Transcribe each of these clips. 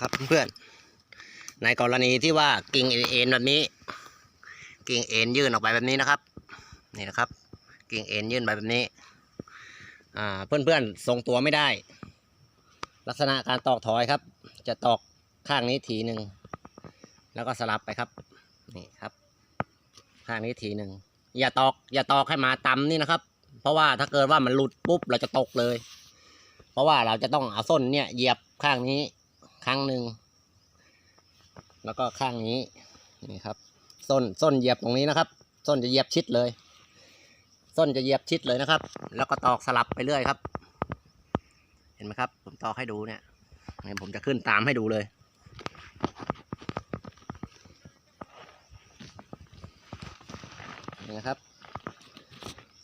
ครับเพื่อนในกรณีที่ว่ากิ่งเอ็นแบบนี้ กิ่งเอ็นยื่นออกไปแบบนี้นะครับ นี่นะครับ กิ่งเอ็นยื่นไปแบบนี้อ่าเพื่อนๆทรงตัวไม่ได้ ลักษณะการตอกถอยครับ จะตอกข้างนี้ทีหนึ่งแล้วก็สลับไปครับนี่ครับ ข้างนี้ทีหนึ่งอย่าตอก อย่าตอกให้มาตำนี่นะครับ เพราะว่าถ้าเกิดว่ามันหลุดปุ๊บเราจะตกเลย เพราะว่าเราจะต้องเอาส้นเนี่ยเหยียบข้างนี้ ครั้งหนึ่ง แล้วก็ข้างนี้นี่ครับส้นส้นเหยียบตรงนี้นะครับ ส้นจะเหยียบชิดเลย ส้นจะเหยียบชิดเลยนะครับ แล้วก็ตอกสลับไปเรื่อยครับ เห็นไหมครับ ผมตอกให้ดูเนี่ยเนี่ยผมจะขึ้นตามให้ดูเลยนี่นะครับ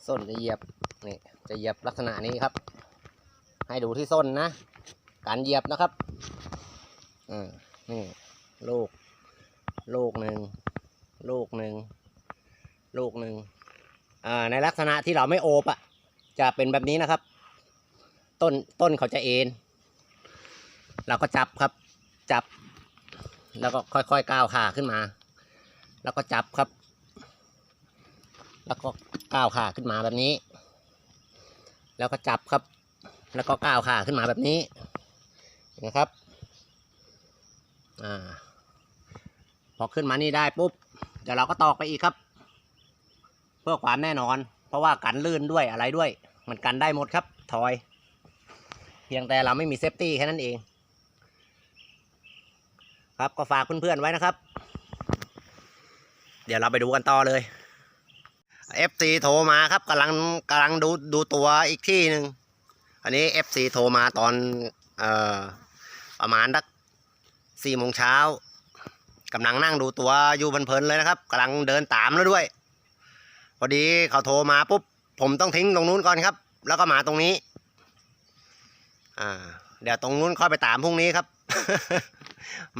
ส้นจะเหยียบนี่จะเหยียบลักษณะนี้ครับ ให้ดูที่ส้นนะ การเหยียบนะครับ อ่านี่ลูก ลูกหนึ่ง ลูกหนึ่ง ลูกหนึ่งอ่าในลักษณะที่เราไม่โอบอะจะเป็นแบบนี้นะครับ ต้นต้นเขาจะเอ็นเราก็จับครับ จับ แล้วก็ค่อยๆก้าวขาขึ้นมา แล้วก็จับครับ แล้วก็ก้าวขาขึ้นมาแบบนี้ แล้วก็จับครับ แล้วก็ก้าวขาขึ้นมาแบบนี้นะครับ อ่าพอขึ้นมานี่ได้ปุ๊บเดี๋ยวเราก็ตอกไปอีกครับ เพื่อความแน่นอน เพราะว่ากันลื่นด้วยอะไรด้วย มันกันได้หมดครับถอย เพียงแต่เราไม่มีเซฟตี้แค่นั้นเอง ครับก็ฝากเพื่อนๆไว้นะครับ เดี๋ยวเราไปดูกันต่อเลย FC โทรมาครับกำลังกำลังดูดูตัวอีกที่หนึ่งอันนี้ FC โทรมาตอนเอ่อประมาณสัก สี่โมงเช้ากำลังนั่งดูตัวอยู่เพลินเลยนะครับกำลังเดินตามแล้วด้วย พอดีเขาโทรมาปุ๊บผมต้องทิ้งตรงนู้นก่อนครับ แล้วก็มาตรงนี้ อ่า เดี๋ยวตรงนู้นค่อยไปตามพรุ่งนี้ครับ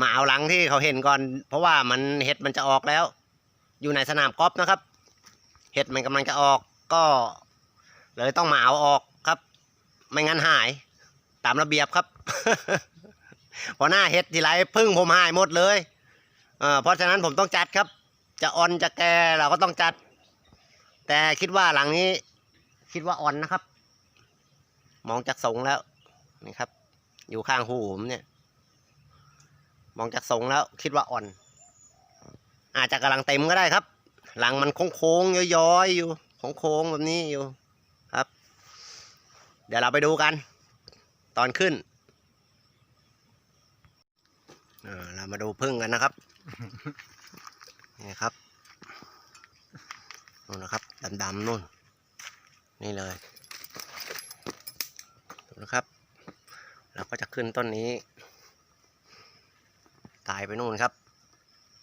มาเอาหลังที่เขาเห็นก่อน เพราะว่ามันเห็ดมันจะออกแล้ว อยู่ในสนามกอล์ฟนะครับ เห็ดมันกำลังจะออกก็เลยต้องมาเอาออกครับ ไม่งั้นหาย ตามระเบียบครับ พอหน้าเห็ดทีไรพึ่งผมหายหมดเลยเออเพราะฉะนั้นผมต้องจัดครับ จะอ่อนจะแก่เราก็ต้องจัด แต่คิดว่าหลังนี้ คิดว่าอ่อนนะครับ มองจากทรงแล้วนี่ครับ อยู่ข้างหูผมเนี่ย มองจากทรงแล้วคิดว่าอ่อน อาจจะกำลังเต็มก็ได้ครับ หลังมันโค้งๆย้อยๆอยู่โค้งๆแบบนี้อยู่ครับ เดี๋ยวเราไปดูกัน ตอนขึ้น เรามาดูพึ่งกันนะครับนี่ครับนู่นนะครับดำๆนู่น นี่เลยดูนะครับ เราก็จะขึ้นต้นนี้ ตายไปนู่นครับ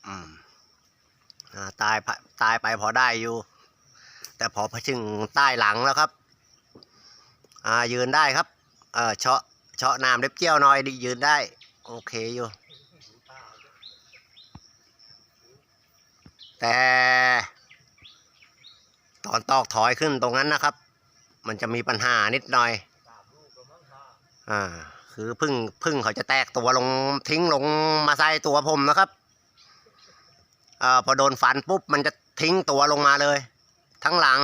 อืมอ่าตายตายไปพอได้อยู่ แต่พอพอถึงใต้หลังแล้วครับ อ่ายืนได้ครับ เออเชาะเชาะน้ำเล็บเจี้ยวหน่อยดิยืนได้ โอเคอยู่ แต่ตอนตอกถอยขึ้นตรงนั้นนะครับ มันจะมีปัญหานิดหน่อยอ่าคือพึ่งพึ่งเขาจะแตกตัวลงทิ้งลงมาใส่ตัวผมนะครับเอ่อพอโดนฟันปุ๊บมันจะทิ้งตัวลงมาเลย ทั้งหลัง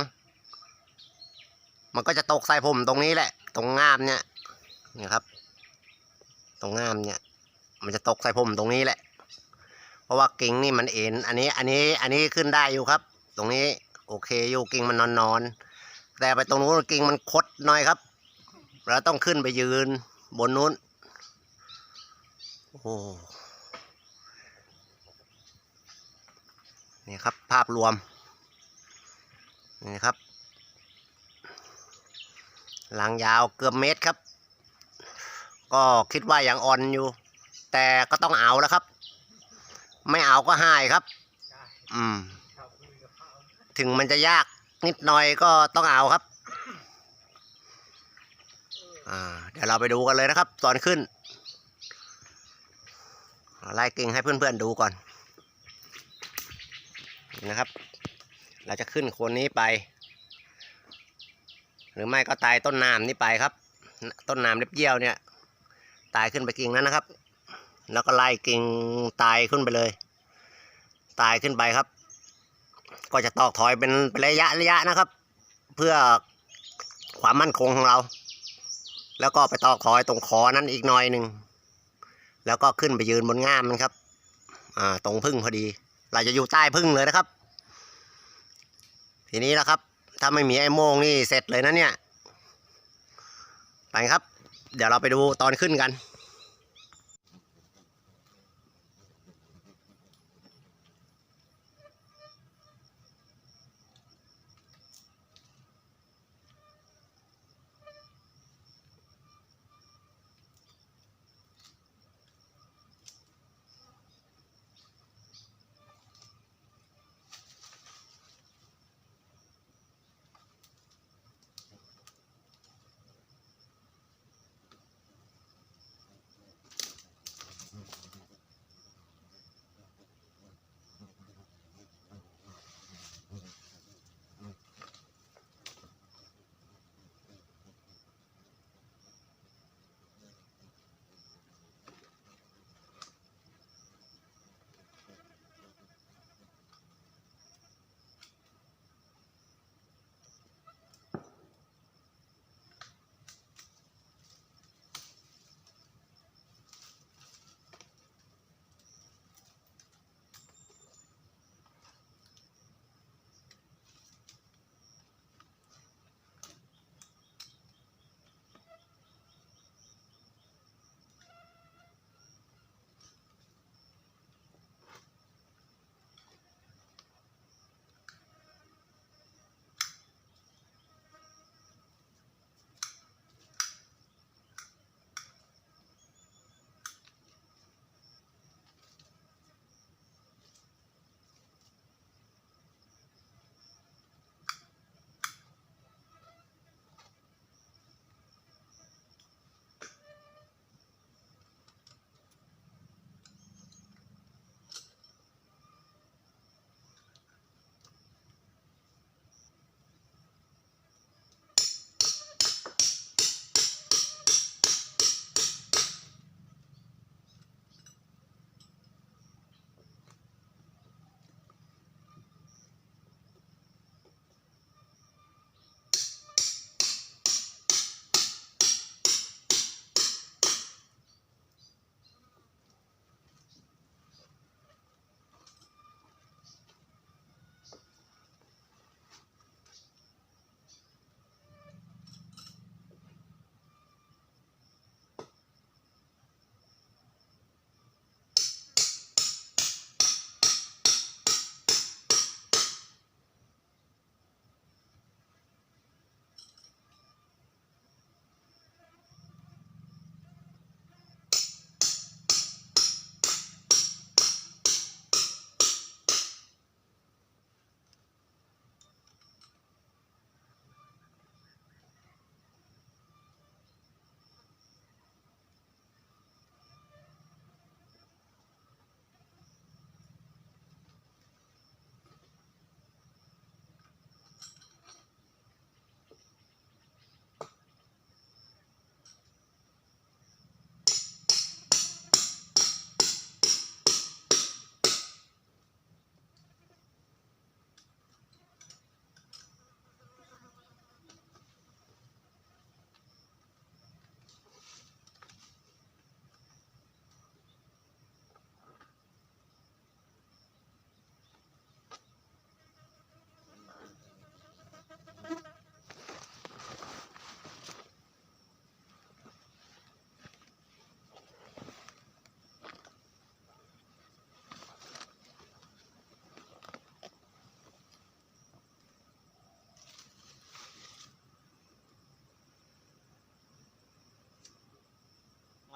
มันก็จะตกใส่ผมตรงนี้แหละ ตรงง่ามเนี่ยนี่ครับ ตรงง่ามเนี่ย มันจะตกใส่ผมตรงนี้แหละ เพราะว่ากิ่งนี่มันเอ็นอันนี้อันนี้อันนี้ขึ้นได้อยู่ครับ ตรงนี้โอเคอยู่กิ่งมันนอนนอนแต่ไปตรงนู้นกิ่งมันคดหน่อยครับเราต้องขึ้นไปยืนบนนู้นโอ้นี่ครับภาพรวมนี่ครับหลังยาวเกือบเมตรครับ ก็คิดว่ายังอ่อนอยู่ แต่ก็ต้องเอาแล้วครับ ไม่เอาก็หายครับ อืม ถึงมันจะยากนิดหน่อยก็ต้องเอาครับ อ่า เดี๋ยวเราไปดูกันเลยนะครับ ตอนขึ้นไล่กิ่งให้เพื่อนๆดูก่อนนะครับ เราจะขึ้นโคนนี้ไป หรือไม่ก็ตายต้นน้ำนี้ไปครับ ต้นน้ำเล็บเยี่ยวเนี่ย ตายขึ้นไปกิ่งนั้นนะครับ แล้วก็ไล่กิ่งตายขึ้นไปเลย ตายขึ้นไปครับ ก็จะตอกถอยเป็นระยะระยะนะครับ เพื่อความมั่นคงของเรา แล้วก็ไปตอกถอยตรงคอนั้นอีกหน่อยหนึ่งแล้วก็ขึ้นไปยืนบนง่ามมันครับอ่าตรงพึ่งพอดี เราจะอยู่ใต้พึ่งเลยนะครับ ทีนี้นะครับ ถ้าไม่มีไอ้โมงนี่เสร็จเลยนะเนี่ยไปครับ เดี๋ยวเราไปดูตอนขึ้นกัน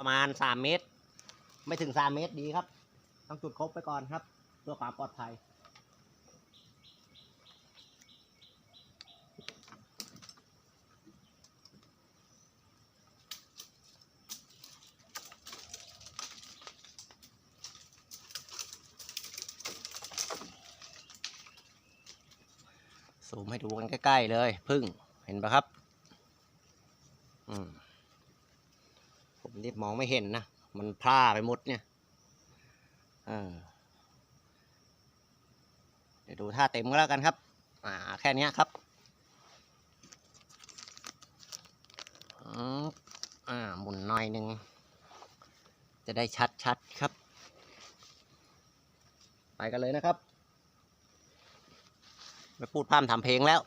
ประมาณสามเมตร ไม่ถึงสามเมตรดีครับต้องจุดครบไปก่อนครับ เพื่อความปลอดภัยซูมให้ดูกันใกล้ ๆ เลย พึ่งเห็นปะครับ อืม รีบมองไม่เห็นนะ มันพร่าไปหมดเนี่ยเดี๋ยวดูท่าเต็มก็แล้วกันครับ อ่า แค่นี้ครับอืมอ่า หมุนหน่อยหนึ่ง จะได้ชัดๆครับ ไปกันเลยนะครับไม่พูดพร่ำทำเพลงแล้ว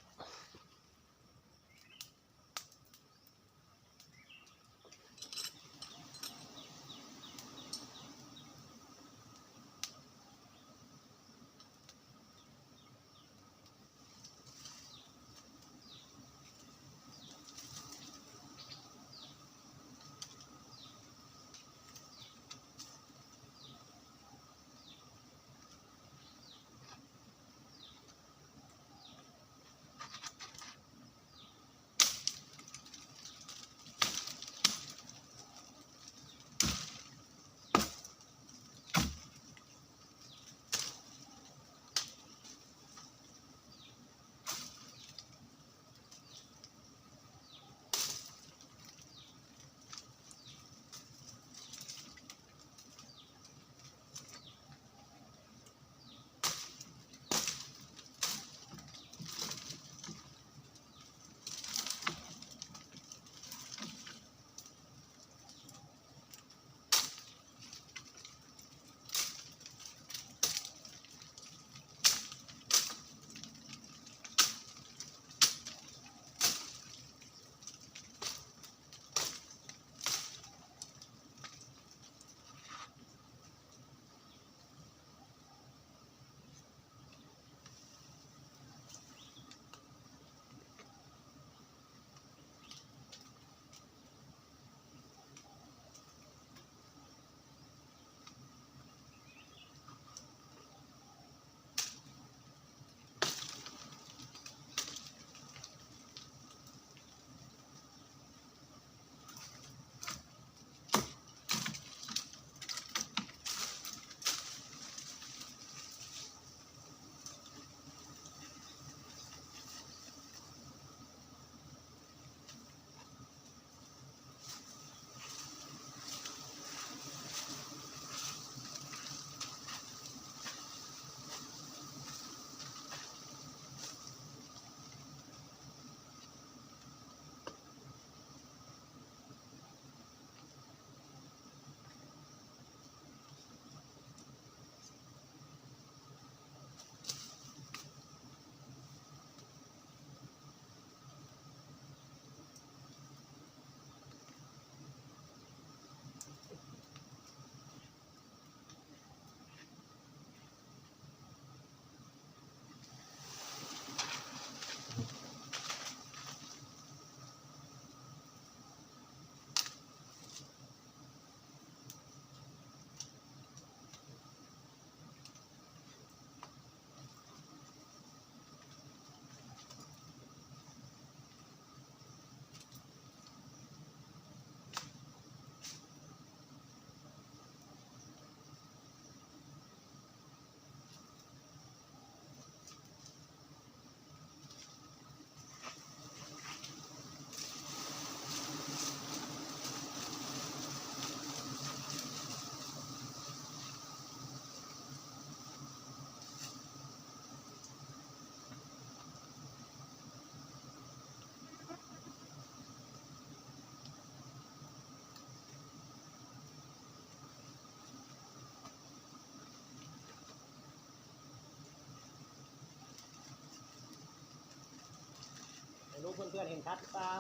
พื่อนเห็นชัดเปล่า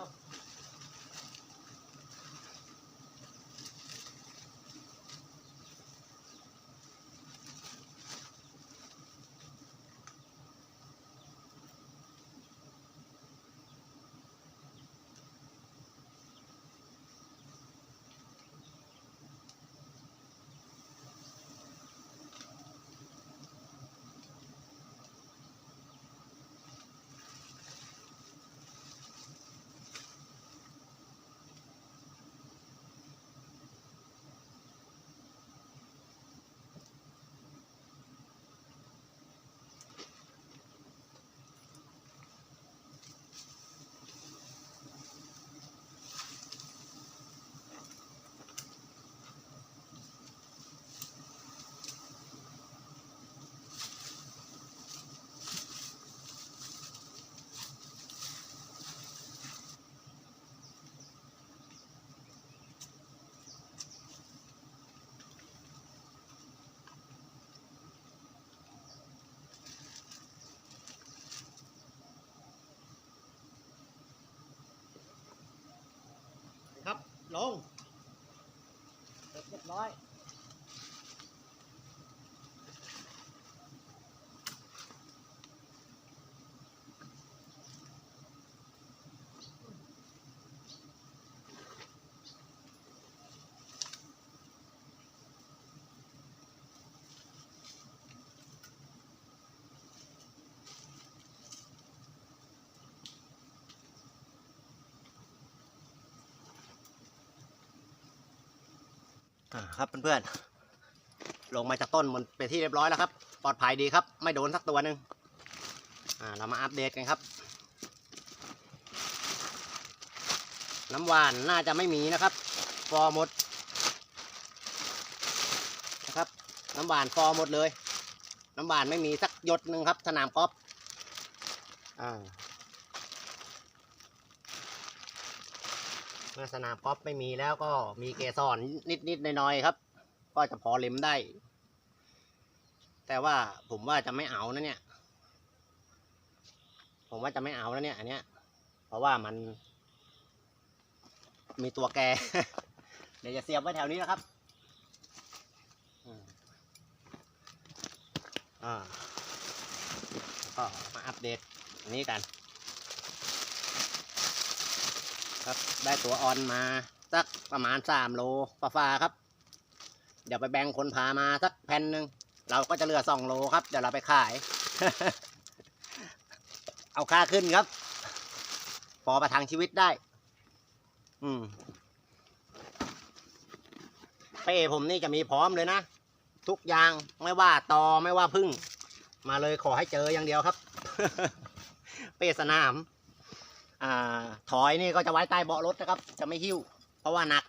ลงเสร็จเรียบร้อย อ่า ครับเพื่อนๆลงมาจากต้นมันเป็นที่เรียบร้อยแล้วครับ ปลอดภัยดีครับ ไม่โดนสักตัวหนึ่งเรามาอัปเดตกันครับ น้ำหวานน่าจะไม่มีนะครับฟอร์หมดนะครับ น้ำหวานฟอร์หมดเลย น้ำหวานไม่มีสักหยดหนึ่งครับ สนามกอล์ฟอ่า มื่อสนามกอล์ฟไม่มีแล้วก็มีเกสรนิดๆหน่อยๆครับ ก็จะพอเล็มได้ แต่ว่าผมว่าจะไม่เอานะเนี่ย ผมว่าจะไม่เอานะเนี่ย อันเนี้ย เพราะว่ามัน มีตัวแก เดี๋ยวจะเสียบไว้แถวนี้นะครับอ่าก็มาอัปเดตนี้กัน ครับ ได้ตัวออนมาสักประมาณสามโลฟ้าๆครับ เดี๋ยวไปแบ่งคนพามาสักแผ่นหนึ่งเราก็จะเหลือสองโลครับ เดี๋ยวเราไปขาย เอาค่าขึ้นครับ พอประทังชีวิตได้ อืมเป้ผมนี่จะมีพร้อมเลยนะ ทุกอย่างไม่ว่าตอไม่ว่าพึ่ง มาเลยขอให้เจออย่างเดียวครับ เป้สนาม ถอยนี่ก็จะไว้ใต้เบาะรถนะครับ จะไม่หิ้ว เพราะว่าหนัก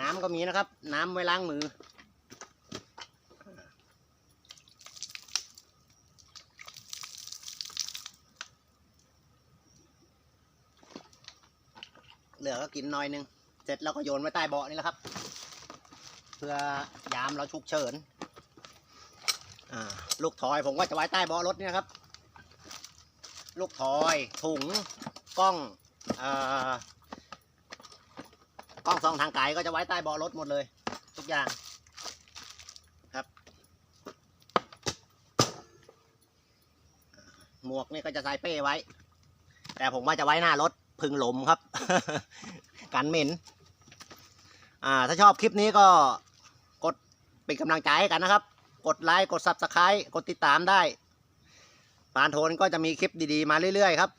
น้ำก็มีนะครับ น้ำไว้ล้างมือ เหลือก็กินน่อยหนึง เสร็จแล้วก็โยนไว้ใต้เบาะนี่แหละครับ เพื่อยามเราฉุกเฉิน ลูกถอยผมก็จะไว้ใต้เบาะรถนี่นะครับ ลูกถอยถุงกล้องอกล้องส่องทางไกลก็จะไว้ใต้เบาะรถหมดเลย ทุกอย่างครับ หมวกนี่ก็จะใส่เป้ไว้ แต่ผมว่าจะไว้หน้ารถพึ่งลมครับ กันเหม็นอ่าถ้าชอบคลิปนี้ก็กดเป็นกำลังใจให้กันนะครับ กดไลค์กด subscribe กดติดตามได้ปานโทนก็จะมีคลิปดีๆมาเรื่อยๆครับ